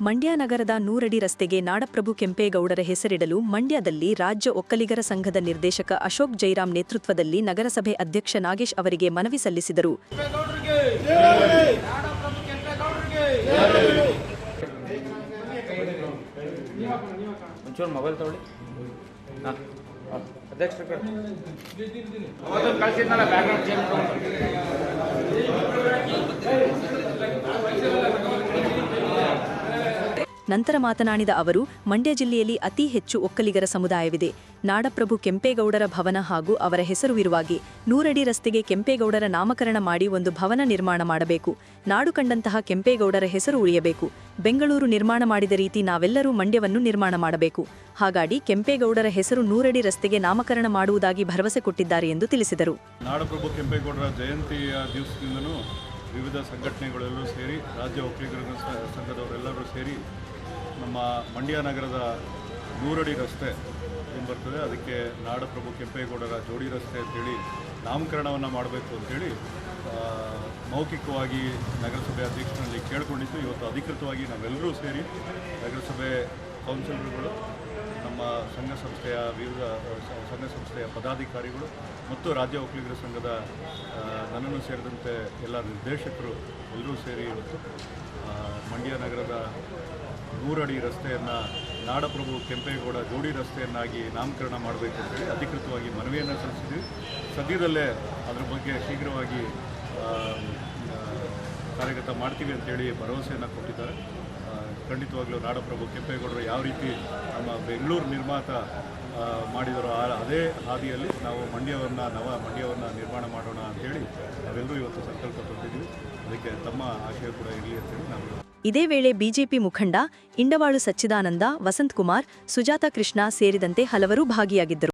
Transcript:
ಮಂಡ್ಯ ನಗರದ ನೂರಡಿ ರಸ್ತೆಗೆ ನಾಡಪ್ರಭು ಕೆಂಪೇಗೌಡರ ಹೆಸರಿಡಲು ಮಂಡ್ಯದಲ್ಲಿ ರಾಜ್ಯ ಒಕ್ಕಲಿಗರ ಸಂಘದ ನಿರ್ದೇಶಕ ಅಶೋಕ್ ಜೈರಾಮ್ ನೇತೃತ್ವದಲ್ಲಿ ನಗರಸಭೆ ಅಧ್ಯಕ್ಷ ನಾಗೇಶ್ ಅವರಿಗೆ ಮನವಿ ಸಲ್ಲಿಸಿದರು. ನಂತರ ಮಾತನಾಡಿದ ಅವರು, ಮಂಡ್ಯ ಜಿಲ್ಲೆಯಲ್ಲಿ ಅತಿ ಹೆಚ್ಚು ಒಕ್ಕಲಿಗರ ಸಮುದಾಯವಿದೆ. ನಾಡಪ್ರಭು ಕೆಂಪೇಗೌಡರ ಭವನ ಹಾಗೂ ಅವರ ಹೆಸರು ಇರುವಾಗೆ ನೂರಡಿ ರಸ್ತೆಗೆ ಕೆಂಪೇಗೌಡರ ನಾಮಕರಣ ಮಾಡಿ ಒಂದು ಭವನ ನಿರ್ಮಾಣ ಮಾಡಬೇಕು. ನಾಡು ಕಂಡಂತಹ ಕೆಂಪೇಗೌಡರ ಹೆಸರು ಉಳಿಯಬೇಕು. ಬೆಂಗಳೂರು ನಿರ್ಮಾಣ ಮಾಡಿದ ರೀತಿ ನಾವೆಲ್ಲರೂ ಮಂಡ್ಯವನ್ನು ನಿರ್ಮಾಣ ಮಾಡಬೇಕು. ಹಾಗಾಗಿ ಕೆಂಪೇಗೌಡರ ಹೆಸರು ನೂರಡಿ ರಸ್ತೆಗೆ ನಾಮಕರಣ ಮಾಡುವುದಾಗಿ ಭರವಸೆ ಕೊಟ್ಟಿದ್ದಾರೆ ಎಂದು ತಿಳಿಸಿದರು. ನಾಡಪ್ರಭು ಕೆಂಪೇಗೌಡರ ಜಯಂತಿಯ ದಿವಸದಿಂದಲೂ ವಿವಿಧ ಸಂಘಟನೆಗಳೆಲ್ಲರೂ ಸೇರಿ, ರಾಜ್ಯ ಒಕ್ಕಲಿಗರ ಸಂಘದವರೆಲ್ಲರೂ ಸೇರಿ ನಮ್ಮ ಮಂಡ್ಯ ನಗರದ ನೂರಡಿ ರಸ್ತೆ ಏನು ಬರ್ತದೆ? ಅದಕ್ಕೆ ನಾಡಪ್ರಭು ಕೆಂಪೇಗೌಡರ ಜೋಡಿ ರಸ್ತೆ ಅಂತೇಳಿ ನಾಮಕರಣವನ್ನು ಮಾಡಬೇಕು ಅಂತೇಳಿ ಮೌಖಿಕವಾಗಿ ನಗರಸಭೆ ಅಧ್ಯಕ್ಷರಲ್ಲಿ ಕೇಳ್ಕೊಂಡಿದ್ದು, ಇವತ್ತು ಅಧಿಕೃತವಾಗಿ ನಾವೆಲ್ಲರೂ ಸೇರಿ ನಗರಸಭೆ ಕೌನ್ಸಿಲರ್ಗಳು, ನಮ್ಮ ಸಂಘ ಸಂಸ್ಥೆಯ ವಿವಿಧ ಸಂಘ ಸಂಸ್ಥೆಯ ಪದಾಧಿಕಾರಿಗಳು ಮತ್ತು ರಾಜ್ಯ ಒಕ್ಕಲಿಗರ ಸಂಘದ ನನ್ನನ್ನು ಸೇರಿದಂತೆ ಎಲ್ಲ ನಿರ್ದೇಶಕರು ಎಲ್ಲರೂ ಸೇರಿ ಇವತ್ತು ಮಂಡ್ಯ ನಗರದ ನೂರಡಿ ರಸ್ತೆಯನ್ನು ನಾಡಪ್ರಭು ಕೆಂಪೇಗೌಡ ಜೋಡಿ ರಸ್ತೆಯನ್ನಾಗಿ ನಾಮಕರಣ ಮಾಡಬೇಕು ಅಂತೇಳಿ ಅಧಿಕೃತವಾಗಿ ಮನವಿಯನ್ನು ಸಲ್ಲಿಸಿದ್ದೀವಿ ಸದ್ಯದಲ್ಲೇ ಅದರ ಬಗ್ಗೆ ಶೀಘ್ರವಾಗಿ ಕಾರ್ಯಗತ ಮಾಡ್ತೀವಿ ಅಂತೇಳಿ ಭರವಸೆಯನ್ನು ಕೊಟ್ಟಿದ್ದಾರೆ. ಖಂಡಿತವಾಗಲೂ ನಾಡಪ್ರಭು ಕೆಂಪೇಗೌಡರು ಯಾವ ರೀತಿ ನಮ್ಮ ಬೆಂಗಳೂರು ನಿರ್ಮಾತ ಮಾಡಿದರೋ ಆ, ಅದೇ ಹಾದಿಯಲ್ಲಿ ನಾವು ಮಂಡ್ಯವನ್ನು, ನವ ಮಂಡ್ಯವನ್ನು ನಿರ್ಮಾಣ ಮಾಡೋಣ ಅಂತೇಳಿ ನಾವೆಲ್ಲರೂ ಇವತ್ತು ಸಂಕಲ್ಪ ತೊಟ್ಟಿದ್ದೀವಿ. ಅದಕ್ಕೆ ತಮ್ಮ ಆಶಯ ಕೂಡ ಇರಲಿ ಅಂತೇಳಿ ನಾವು ಇದೇ ವೇಳೆ ಬಿಜೆಪಿ ಮುಖಂಡ ಇಂಡವಾಳು ಸಚ್ಚಿದಾನಂದ ವಸಂತ್ ಕುಮಾರ್ ಸುಜಾತ ಕೃಷ್ಣ ಸೇರಿದಂತೆ ಹಲವರು ಭಾಗಿಯಾಗಿದ್ದರು.